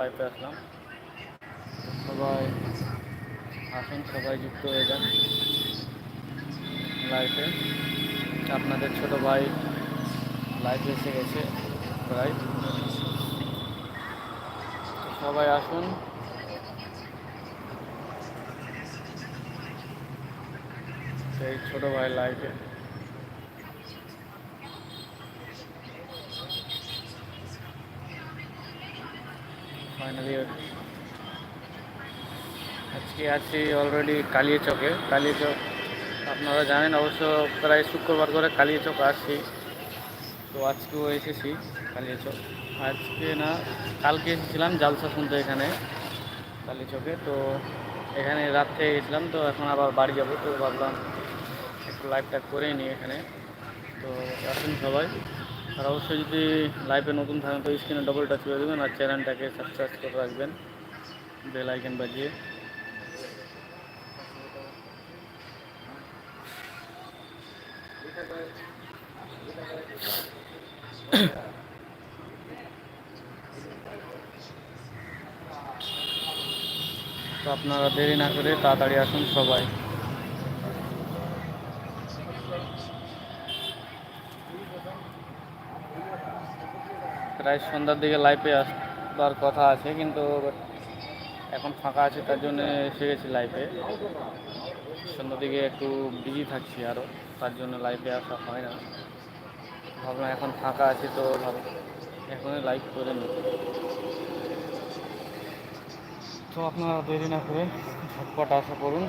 লাইফে আসলাম। সবাই আসুন, সবাই যুক্ত হয়ে যান। লাইফে আপনাদের ছোট ভাই লাইফে এসে গেছে প্রায়। সবাই আসুন। সেই ছোট ভাই লাইফে ফাইনালি আজকে আছি অলরেডি কালিয়াচকে কালিয়াচক আপনারা জানেন অবশ্য প্রায় শুক্রবার করে কালিয়াচক আসছি। তো আজকেও এসেছি কালিয়াচক আজকে না, কালকে এসেছিলাম জালসা শুনতে এখানে কালিয়াচকে তো এখানে রাত থেকে গেছিলাম, তো এখন আবার বাড়ি যাব। তো ভাবলাম একটু লাইভটা করে নিই এখানে। তো আসুন সবাই। আর অবশ্যই যদি লাইভে নতুন থাকেন, তো স্ক্রিনে ডবল টাচ করে দেবেন আর চ্যানেলটাকে সাবস্ক্রাইব করে রাখবেন। বেল আইকন বাজিয়ে। তো আপনারা দেরি না করে তাড়াতাড়ি আসুন সবাই। প্রায় সন্ধ্যার দিকে লাইভে আসবার কথা আছে, কিন্তু এখন ফাঁকা আছে, তার জন্য এসে গেছি লাইভে সন্ধ্যার দিকে একটু বিজি থাকছি আরও তার জন্য লাইভে আসা হয় না। ভাবলাম এখন ফাঁকা আছে তো ভাব, এখনই লাইভ করে নিই। তো আপনারা দেরি না করে ঝটপট আশা করুন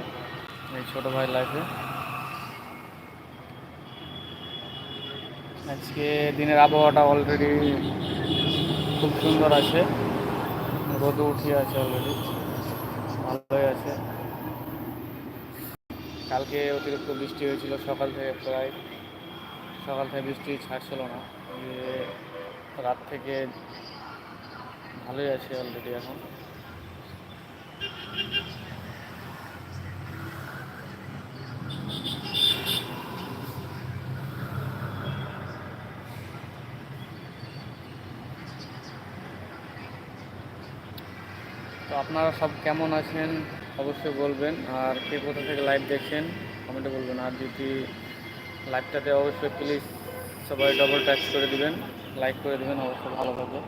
এই ছোটো ভাই লাইফে আজকে দিনের আবহাওয়াটা অলরেডি খুব সুন্দর আছে। রোদ উঠিয়ে আছে অলরেডি ভালোই আছে। কালকে অতিরিক্ত বৃষ্টি হয়েছিল সকাল থেকে প্রায়। সকাল থেকে বৃষ্টি ছাড়ছিল না। রাত থেকে ভালোই আছে অলরেডি এখন। আপনারা সব কেমন আছেন অবশ্যই বলবেন। আর কে কোথা থেকে লাইভ দেখছেন কমেন্টে বলবেন। আর যদি লাইভটাতে অবশ্যই প্লিজ সবাই ডবল টাচ করে দিবেন। লাইক করে দিবেন, অবশ্যই ভালো থাকবে।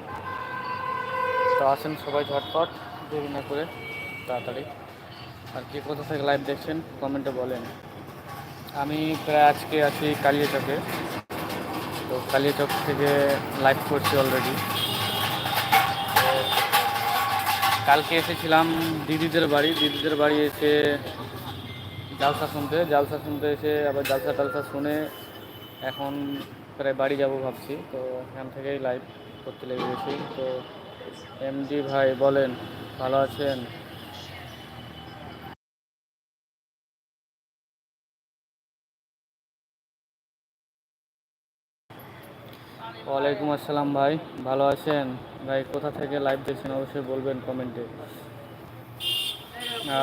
তো আসেন সবাই ঝটপট, দেরি না করে তাড়াতাড়ি। আর কে কোথা থেকে লাইভ দেখছেন কমেন্টে বলেন। আমি প্রায় আজকে আছি কালিয়াচকে। তো কালিয়াচক থেকে লাইভ করছি অলরেডি কালকে এসেছিলাম দিদিদের বাড়ি দিদিদের বাড়ি এসে জালসা শুনতে জালসা শুনতে এসে আবার জালসা টালসা শুনে এখন প্রায় বাড়ি যাব ভাবছি। তো এখান থেকেই লাইভ করতে লেগে গেছি তো এমডি ভাই বলেন, ভালো আছেন? ওয়ালাইকুম আসসালাম ভাই, ভালো আছেন? ভাই, কোথা থেকে লাইভ দেখছেন অবশ্যই বলবেন কমেন্টে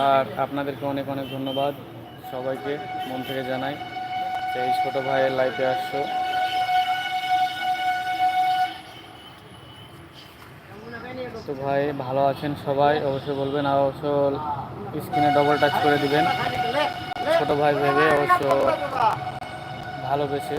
আর আপনাদেরকে অনেক অনেক ধন্যবাদ সবাইকে, মন থেকে জানাই যে এই ছোটো ভাইয়ের লাইফে আসছো। তো ভাই, ভালো আছেন সবাই? অবশ্যই বলবেন, আর অবশ্য স্ক্রিনে ডবল টাচ করে দিবেন। ছোটো ভাই ভেবে অবশ্য ভালোবেসে।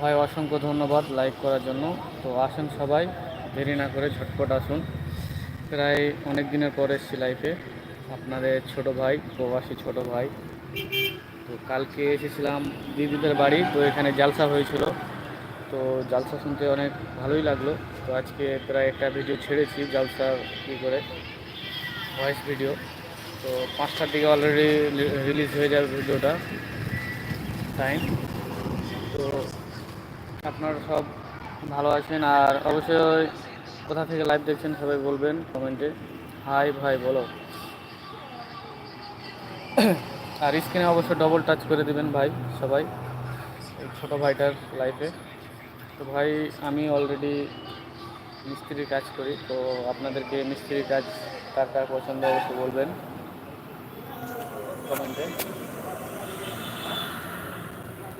ভাই, অসংখ্য ধন্যবাদ লাইক করার জন্য। তো আসুন সবাই, দেরি না করে ঝটপট আসুন। প্রায় অনেক দিনের পর এসেছি লাইফে আপনাদের ছোট ভাই, প্রবাসী ছোট ভাই। তো কালকে এসেছিলাম দিদিদের বাড়ি, তো এখানে জালসা হয়েছিল। তো জালসা শুনতে অনেক ভালোই লাগল। তো আজকে প্রায় একটা ভিডিও ছেড়েছি, জালসা কী করে ভয়েস ভিডিও তো পাঁচটার দিকে অলরেডি রিলিজ হয়ে যাবে ভিডিওটা টাইম তো আপনারা সব ভালো আছেন আর অবশ্যই কোথা থেকে লাইভ দেখছেন সবাই বলবেন কমেন্টে হাই ভাই, বলো। আর স্ক্রিনে অবশ্যই ডবল টাচ করে দিবেন ভাই সবাই ছোটো ভাইটার লাইফে তো ভাই, আমি অলরেডি মিস্ত্রির কাজ করি, তো আপনাদেরকে মিস্ত্রির কাজ কার কার পছন্দ অবশ্যই বলবেন। কমেন্টে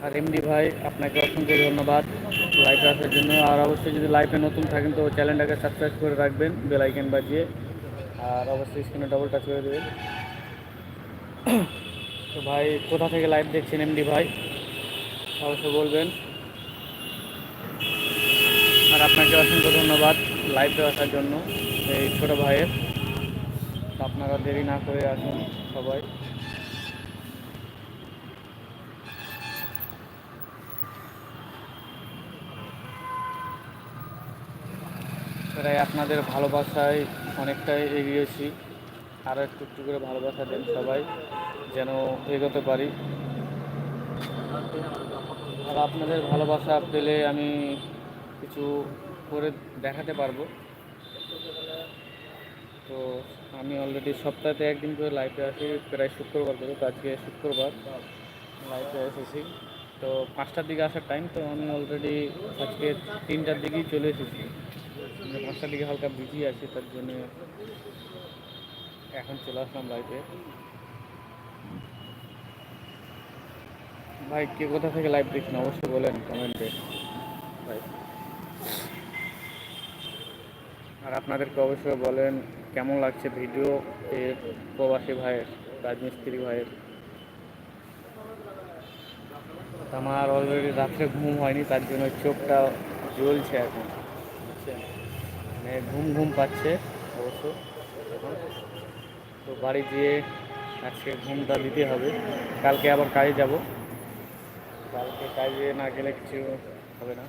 আর এমডি ভাই, আপনাকে অসংখ্য ধন্যবাদ লাইভে আসার জন্য। আর অবশ্যই যদি লাইভে নতুন থাকেন তো চ্যানেলটাকে সাবস্ক্রাইব করে রাখবেন বেল আইকন বাজিয়ে। আর অবশ্যই স্ক্রিনে ডবল টাচ করে দেবেন। তো ভাই, কোথা থেকে লাইভ দেখছেন এমডি ভাই? অবশ্যই বলবেন। আর আপনাকে অসংখ্য ধন্যবাদ লাইভে আসার জন্য, এই ছোটো ভাইয়ের। আপনারা দেরি না করে আসুন সবাই। প্রায় আপনাদের ভালোবাসায় অনেকটাই এগিয়েছি। আরও একটু একটু করে ভালোবাসা দেন সবাই, যেন এগোতে পারি। আর আপনাদের ভালোবাসা পেলে আমি কিছু করে দেখাতে পারব। তো আমি অলরেডি সপ্তাহে একদিন করে লাইফে আসি, প্রায় শুক্রবার করে, তো আজকে শুক্রবার লাইফে এসেছি। তো পাঁচটার দিকে আসার টাইম তো আমি অলরেডি আজকে তিনটার দিকেই চলে এসেছি। মানে পাঁচটার দিকে হালকা বিজি আছে, তার জন্য এখন চলে আসলাম লাইফে ভাই, কে কোথা থেকে লাইভ দেখছেন? অবশ্যই বলেন কমেন্টে ভাই। আর আপনাদেরকে অবশ্যই বলেন, কেমন লাগছে ভিডিও এর প্রবাসী ভাইয়ের, রাজমিস্ত্রি ভাইয়ের? আমার অলরেডি রাত্রে ঘুম হয়নি, তার জন্য চোখটা জ্বলছে এখন। মানে ঘুম ঘুম পাচ্ছে অবশ্য তো বাড়ি গিয়ে আজকে ঘুমটা দিতে হবে। কালকে আবার কাজে যাব। কালকে কাজে না গেলে কিছু হবে না।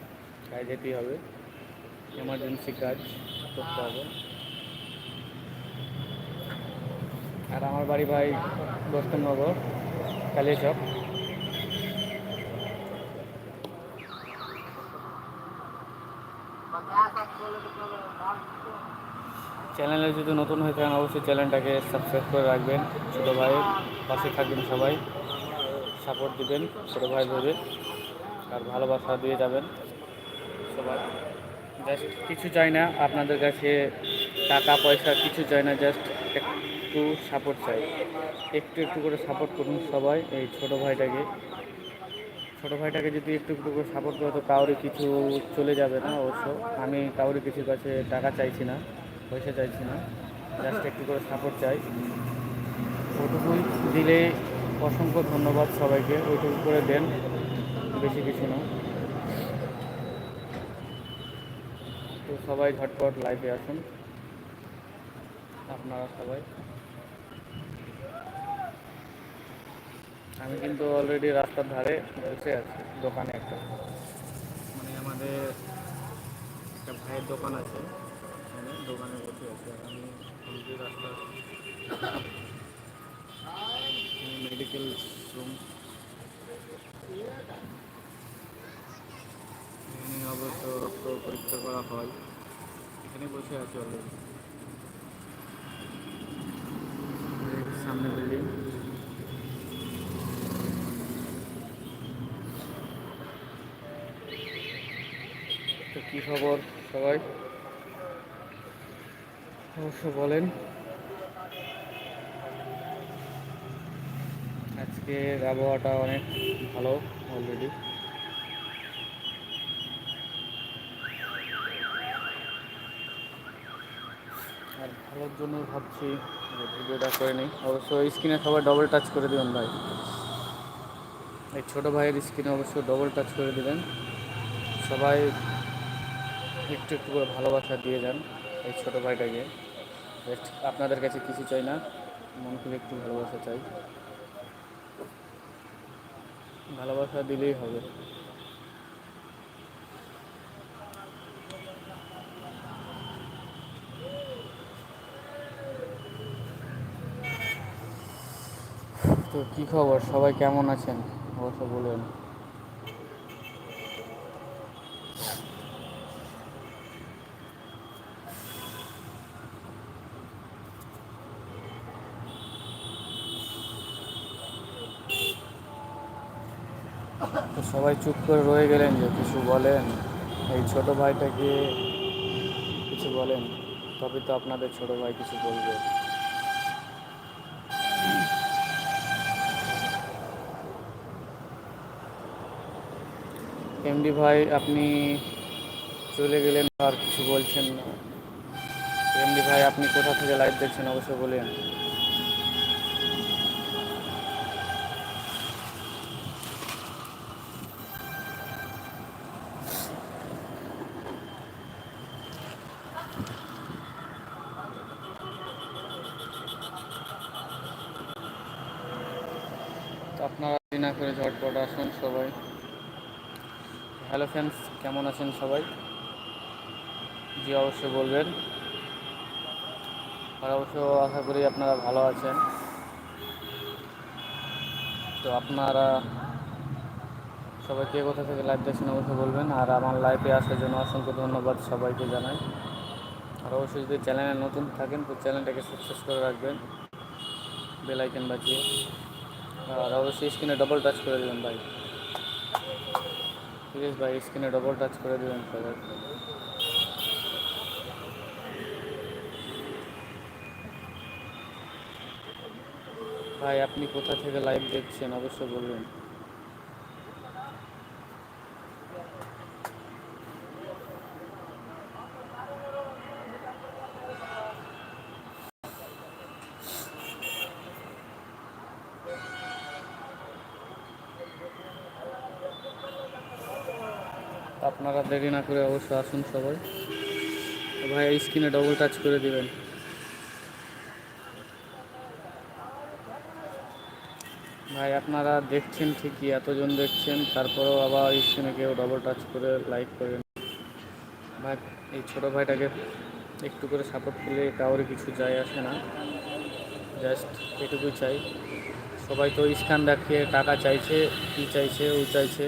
কাজে যেতেই হবে। এমার্জেন্সি কাজ করতে হবে। আর আমার বাড়ি ভাই দশমনগর কালিয়াচক চ্যানেলে যদি নতুন হয়ে থাকেন, অবশ্যই চ্যানেলটাকে সাবস্ক্রাইব করে রাখবেন। ছোটো ভাইয়ের পাশে থাকবেন সবাই। সাপোর্ট দিবেন ছোটো ভাই ভেবে। আর ভালোবাসা দিয়ে যাবেন সবাই। জাস্ট কিছু চাই না, আপনাদের কাছে টাকা, পয়সা কিছু চাই না জাস্ট একটু সাপোর্ট চাই। একটু একটু করে সাপোর্ট করুন সবাই, এই ছোটো ভাইটাকে। ছোটো ভাইটাকে যদি একটু একটু করে সাপোর্ট করে, তো কাউরি কিছু চলে যাবে না অবশ্য। আমি কাউরি কিছু কাছে টাকা চাইছি না। পয়সা চাইছি না জাস্ট একটু করে সাপোর্ট চাই। ওটুকুই দিলে অসংখ্য ধন্যবাদ সবাইকে, ওইটুকু করে দেন, বেশি কিছু না। তো সবাই ঝটপট লাইভে আসুন। আপনারা সবাই। আমি কিন্তু অলরেডি রাস্তার ধারে বসে আছি, দোকানে একটা। মানে আমাদের একটা ভাইয়ের দোকান আছে। দোকানে বসে আছি আর আমি অলরেডি রাস্তা মেডিকেল রুম এখানে অবশ্য রক্ত পরীক্ষা করা হয় এখানে বসে আছি অলরেডি সামনে বিল্ডিং তো কী খবর সবাই? অবশ্য বলেন। আজকের আবহাওয়াটা অনেক ভালো অলরেডি আর ভালোর জন্য ভাবছি ভিডিওটা করে নিই। অবশ্য স্ক্রিনে সবাই ডবল টাচ করে দেবেন ভাই। এই ছোটো ভাইয়ের স্ক্রিনে অবশ্য ডবল টাচ করে দেবেন। সবাই একটু একটু করে ভালোবাসা দিয়ে যান এই ছোটো ভাইটাকে। জাস্ট আপনাদের কাছে কিছু চাই না। মন খুলে একটু ভালোবাসা চাই। ভালোবাসা দিলেই হবে। তো কী খবর? সবাই কেমন আছেন? অবশ্য বলুন সবাই চুপ করে রয়ে গেলেন যে কিছু বলেন। এই ছোট ভাইটাকে কিছু বলেন তবে তো আপনাদের ছোট ভাই কিছু বলবে। এমডি ভাই, আপনি চলে গেলেন, আর কিছু বলছেন না। এমডি ভাই, আপনি কোথা থেকে লাইভ দেখছেন? অবশ্যই বলেন। তো আপনারা দেরি না করে ঝটপট আসুন সবাই। হ্যালো ফ্রেন্ডস কেমন আছেন সবাই? জি, অবশ্যই বলবেন। আর অবশ্য আশা করি আপনারা ভালো আছেন। তো আপনারা সবাই কে কোথা থেকে লাইভ দেখছেন অবশ্যই বলবেন, আর আমার লাইভে আসার জন্য অসংখ্য ধন্যবাদ সবাইকে জানাই। আর অবশ্যই যদি চ্যানেলে নতুন থাকেন, তো চ্যানেলটাকে সাবস্ক্রাইব করে রাখবেন। বেল আইকন বাজিয়ে। আর অবশ্যই স্ক্রিনে ডবল টাচ করে দেবেন ভাই। প্লিজ ভাই, স্ক্রিনে ডবল টাচ করে দেবেন সবাই ভাই, আপনি কোথা থেকে লাইভ দেখছেন? অবশ্যই বলবেন। আপনারা দেরি না করে অবশ্যই আসুন সবাই। ভাই স্ক্রিনে ডবল টাচ করে দিবেন। ভাই, আপনারা দেখছেন ঠিকই, এতজন দেখছেন, তারপরেও আবার স্ক্রিনে কেউ ডবল টাচ করে লাইক করেন। ভাই, এই ছোটো ভাইটাকে একটু করে সাপোর্ট করলে কাউরে কিছু যায় আসে না। জাস্ট এটুকুই চাই। সবাই তো স্ক্যান দেখিয়ে টাকা চাইছে, কী চাইছে, ও চাইছে।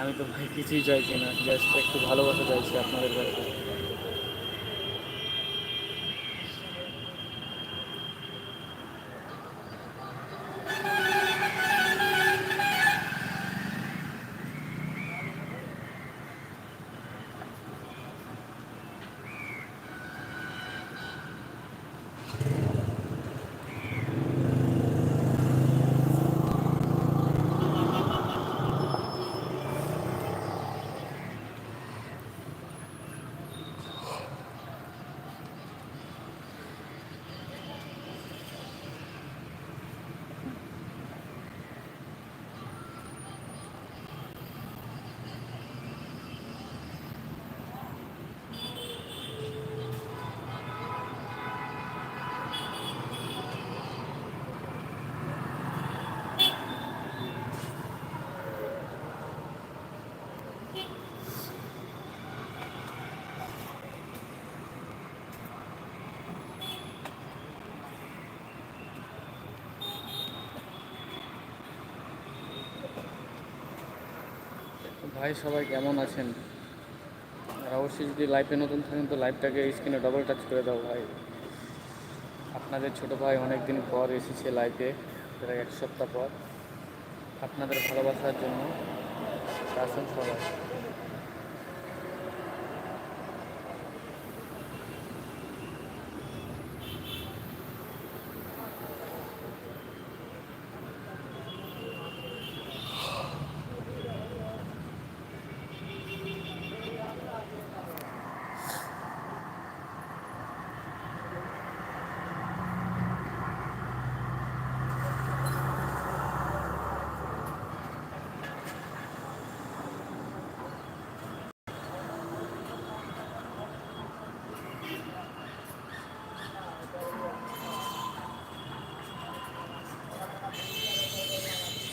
আমি তো ভাই কিছুই চাইছি না জাস্ট একটু ভালোবাসা চাইছি আপনাদের কাছে। ভাই, সবাই কেমন আছেন? আর অবশ্যই যদি লাইফে নতুন থাকেন, তো লাইফটাকে স্ক্রিনে ডবল টাচ করে দাও ভাই। আপনাদের ছোট ভাই অনেক দিন পর এসেছে লাইফে প্রায় এক সপ্তাহ পর। আপনাদের ভালোবাসার জন্য আসুন সবাই।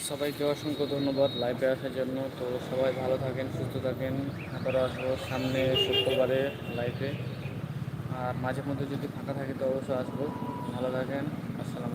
সবাইকে অসংখ্য ধন্যবাদ লাইভে আসার জন্য। তো সবাই ভালো থাকেন, সুস্থ থাকেন। আবারও আসব সামনে শুক্রবারে লাইভে আর মাঝে মধ্যে যদি ফাঁকা থাকে তো অবশ্যই আসব। ভালো থাকেন, আসসালামু